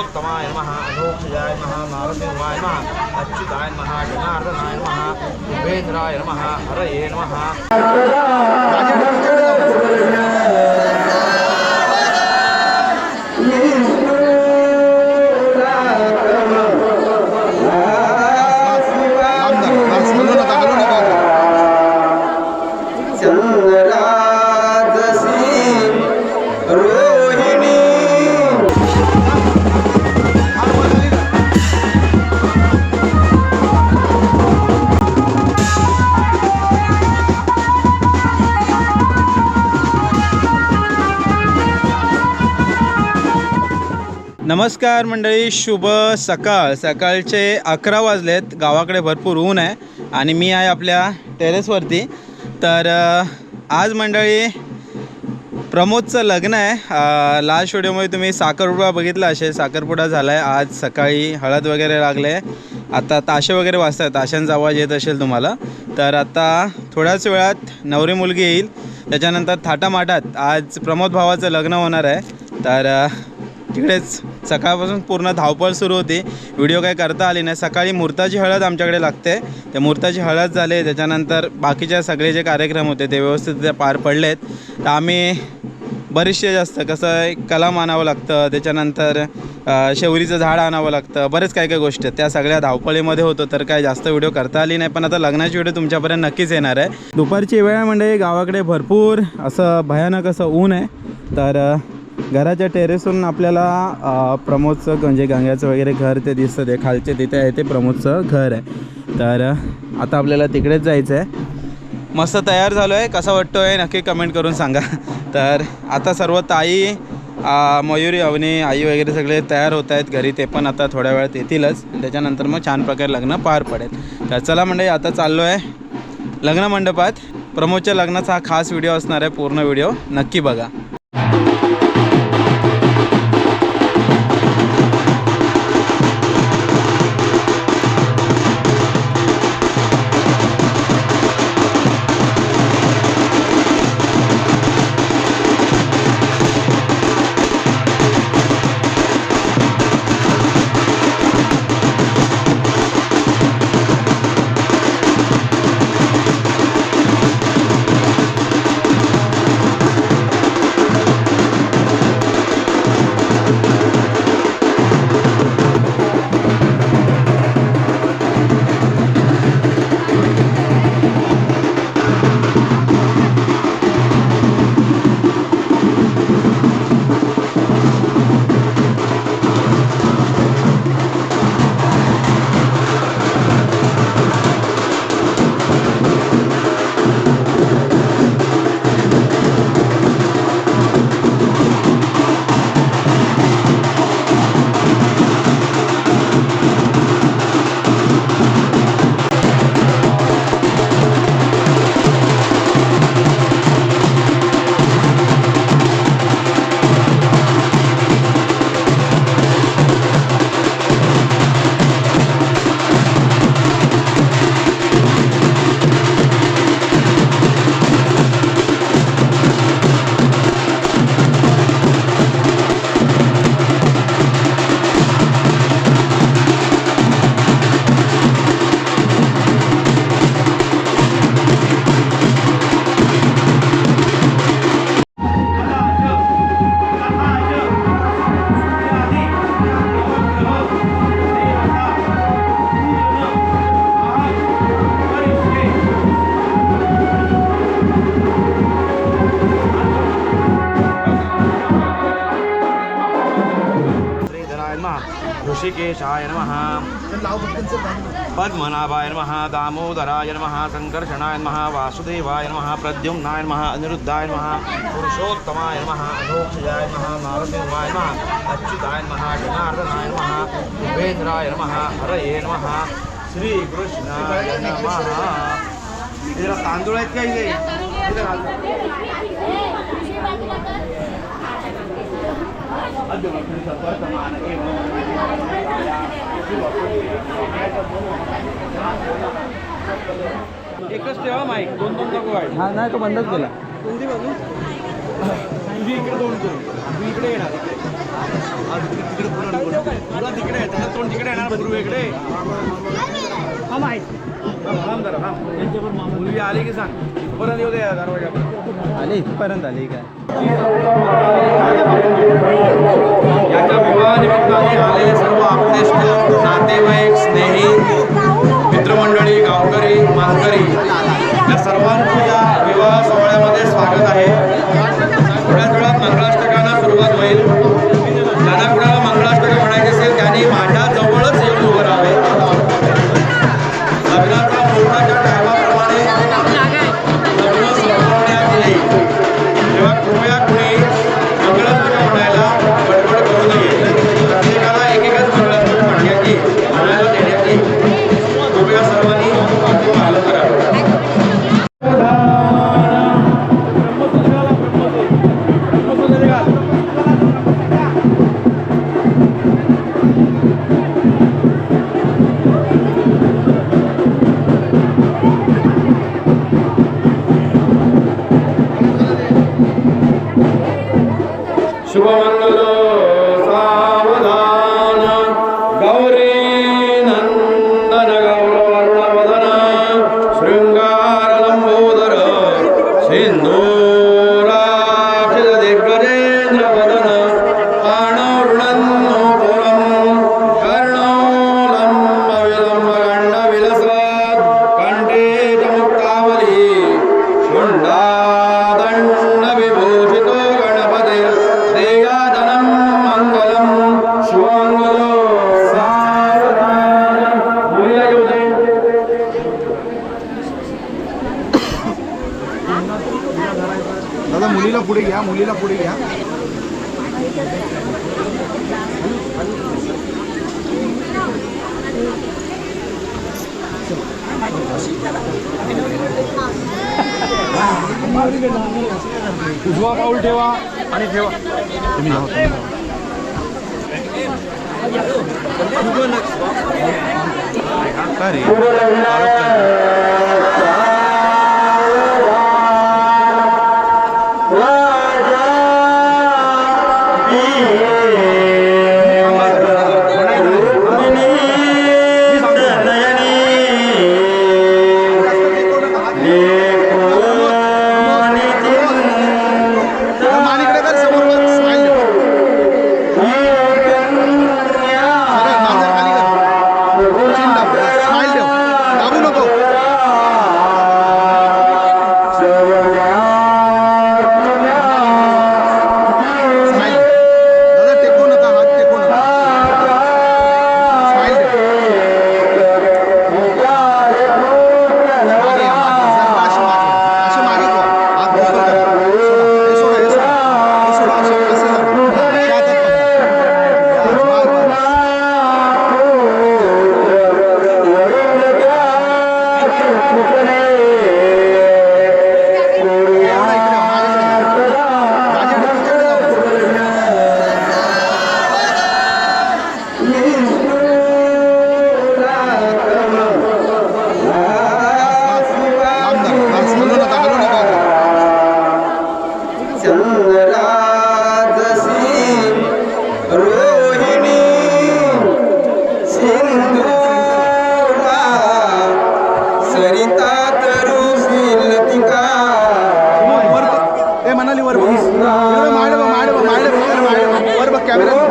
उत्तमाय नमः अनोक्षजाय नमः नारसिंहाय नमः अच्युताय नमः जनार्दनाय नमः उपेन्द्राय नमः हरये नमः। नमस्कार मंडळी शुभ सकाळ. सकाळचे अकरा वाजलेत. गावाकडे भरपूर ऊन आहे आणि मी आहे आपल्या टेरेसवरती. तर आज मंडळी प्रमोदचं लग्न आहे. लाल लास्ट व्हिडिओमध्ये तुम्ही साखरपुडा बघितला असेल. साखरपुडा झाला आहे आज सकाळी हळद वगैरे लागले. आता ताशे वगैरे वाजतात ताशांचा आवाज येत असेल तुम्हाला. तर आता थोड्याच वेळात नवरी मुलगी येईल. त्याच्यानंतर थाटामाटात आज प्रमोद भावाचं लग्न होणार आहे. तर तिकडेच सकाळपासून पूर्ण धावपळ सुरू होती. व्हिडिओ काही करता आली नाही. सकाळी मुहूर्ताची हळद आमच्याकडे लागते. त्या मुहूर्ताची हळद झाली. त्याच्यानंतर बाकीच्या सगळे जे कार्यक्रम होते ते व्यवस्थित पार पडलेत. तर आम्ही बरेचसे जास्त कसं आहे कलम आणावं लागतं. त्याच्यानंतर शेवरीचं झाड आणावं लागतं. बरेच काय काय गोष्टी आहेत. त्या सगळ्या धावपळीमध्ये होतो. तर काय जास्त व्हिडिओ करता आली नाही. पण आता लग्नाची व्हिडिओ तुमच्यापर्यंत नक्कीच येणार आहे. दुपारची वेळ म्हणजे गावाकडे भरपूर असं भयानक असं ऊन आहे. तर घराच्या टेरेसवरून आपल्याला प्रमोदचं म्हणजे गंग्याचं वगैरे घर ते दिसतं ते खालचे तिथे आहे ते प्रमोदचं घर आहे. तर आता आपल्याला तिकडेच जायचं आहे मस्त तयार झालो आहे कसा वाटतो आहे नक्की कमेंट करून सांगा. तर आता सर्व ताई मयुरी अवनी आई वगैरे सगळे तयार होत आहेत घरी. ते पण आता थोड्या वेळात येतीलच. त्याच्यानंतर मग छान प्रकारे लग्न पार पडेल. तर चला म्हणजे आता चाललो आहे लग्न मंडपात. प्रमोदच्या लग्नाचा हा खास व्हिडिओ असणार आहे पूर्ण व्हिडिओ नक्की बघा. दामोदराय नमः वासुदेवाय नमः प्रद्युम्नाय नमः अनिरुद्धाय नमः पुरुषोत्तमाय नमः अनोक्षजाय नमः नारसिंहाय नमः अच्युताय नमः जनार्दनाय नमः उपेन्द्राय नमः हरये नमः श्रीकृष्णाय नमः। जरा तांदूळ आहेत काही एकच ठेवा माईक दोन दोन नको गाडी हा नाही तो बंदच केला कोणती बाजू तुझी इकडे दोन इकडे येणार. तिकडे तिकडे त्याचं तोंड तिकडे येणार पूर्वेकडे थांब जरा थांब. पूर्वी आली की सांग. परत येऊ दे दरवाजापर्यंत आले इथपर्यंत आली काय याच्या विवाहानिमित्ताने आलेले सर्व आपलेष्ट नातेवाईक स्नेही मित्रमंडळी गावकरी मानकरी या सर्वांचं या विवाह सोहळ्यामध्ये स्वागत आहे. थोड्याच वेळात मंगळाष्टकांना सुरुवात होईल. Oh. उजवा पाऊल ठेवा आणि ठेवा तुम्ही जाऊ. काय रे इकडे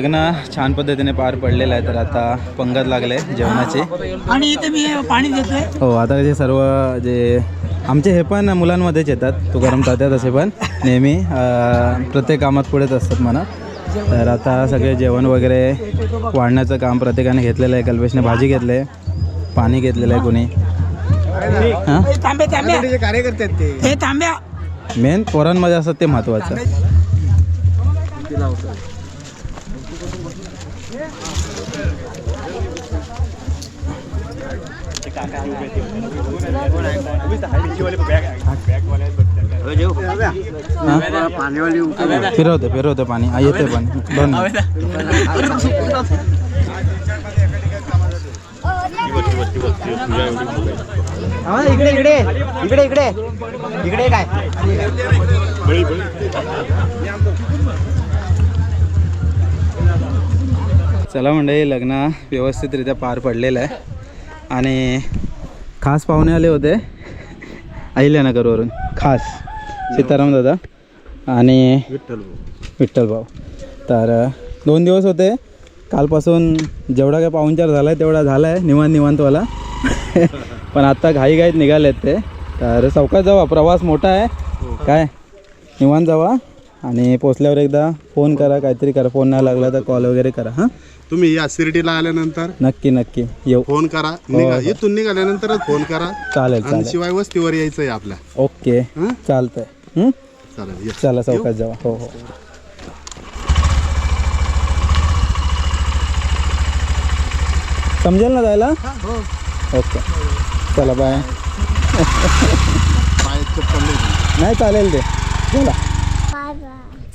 लग्न छान पद्धतीने पार पडलेलं आहे तर आता पंगत लागले जेवणाची. आणि इथे मी पाणी देतोय. हो आता जे सर्व जे आमचे हे पण मुलांमध्येच येतात तुकाराम तात्या तसे पण नेहमी प्रत्येक कामात पुढेच असतात म्हणा. तर आता सगळे जेवण वगैरे वाढण्याचं काम प्रत्येकाने घेतलेलं आहे कल्पेशने भाजी घेतली आहे पाणी घेतलेलं आहे कोणी. हां? कार्यकर्ते आहेत ते. हे तांब्या. मेन पोरांमध्ये असतात ते महत्त्वाचं. फिरवते फिरवते पाणी. येते पाणी. दोन. इकडे इकडे. इकडे इकडे. इकडे काय? चला मंडळी लग्न व्यवस्थितरित्या पार पडलेलं आहे. आणि खास पाहुणे आले होते अहिल्यानगरवरून. खास. सीताराम दादा आणि विठ्ठल भाऊ. तर दोन दिवस होते. कालपासून जेवढा काय पाहुणचार झाला आहे तेवढा झाला आहे निवांत निवांतवाला. पण आत्ता घाई घाईत निघालेत ते. तर चौकात जावा. प्रवास मोठा आहे. काय? निवांत जावा. आणि पोचल्यावर एकदा फोन करा. काहीतरी करा. फोन नाही लागला तर कॉल वगैरे करा हां? तुम्ही या शिर्डीला आल्यानंतर नक्की नक्की. येऊ. फोन करा. निघा. इथून निघाल्यानंतरच फोन करा. चालेल आणि चालेल. शिवाय वस्तीवर यायचंय आपल्या. ओके. हं? चालतंय. हं? चालेल ये. चला चौकात जावा. हो हो. समजेल ना जायला? ओके. चला बाय. चप्पल नाही. चालेल ते. चला.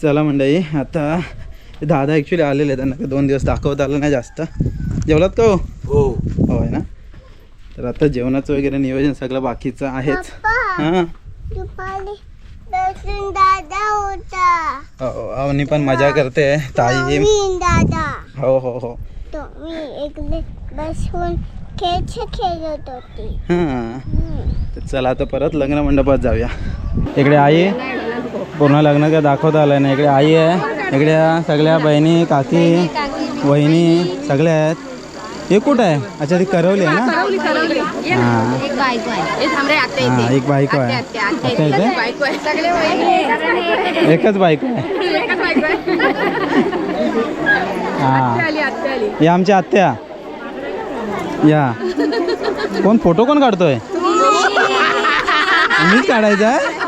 चला मंडळी आता दादा ॲक्च्युली आलेले आहेत. त्यांना काही दोन दिवस दाखवता आलं नाही जास्त. जेवलात का हो? हो. आहे ना? तर आता जेवणाचं वगैरे नियोजन सगळं बाकीचं आहेच. हां? हो अवनी पण मजा करते ताई. हो हो हो. तो हां. चला आता परत लग्न मंडपात जाऊया. इकडे आई पूर्ण लग्न काय दाखवता आलं नाही. इकडे आई आहे. इकडे या सगळ्या बहिणी काकी वहिनी सगळ्या आहेत. हे कुठं आहे? अच्छा ती करवली आहे ना? हां एक बायको आहे. आत्या हां इथे. एक बायको आहे. आत्या आत्या आत्या. इथे? इथे बायको आहे. सगळे वहिनी. एकच बायको आहे. एकच बायको आहे. हां. आली आत्या आली. या आमच्या आत्या. या. कोण फोटो कोण काढतोय? मीच काढायचा आहे?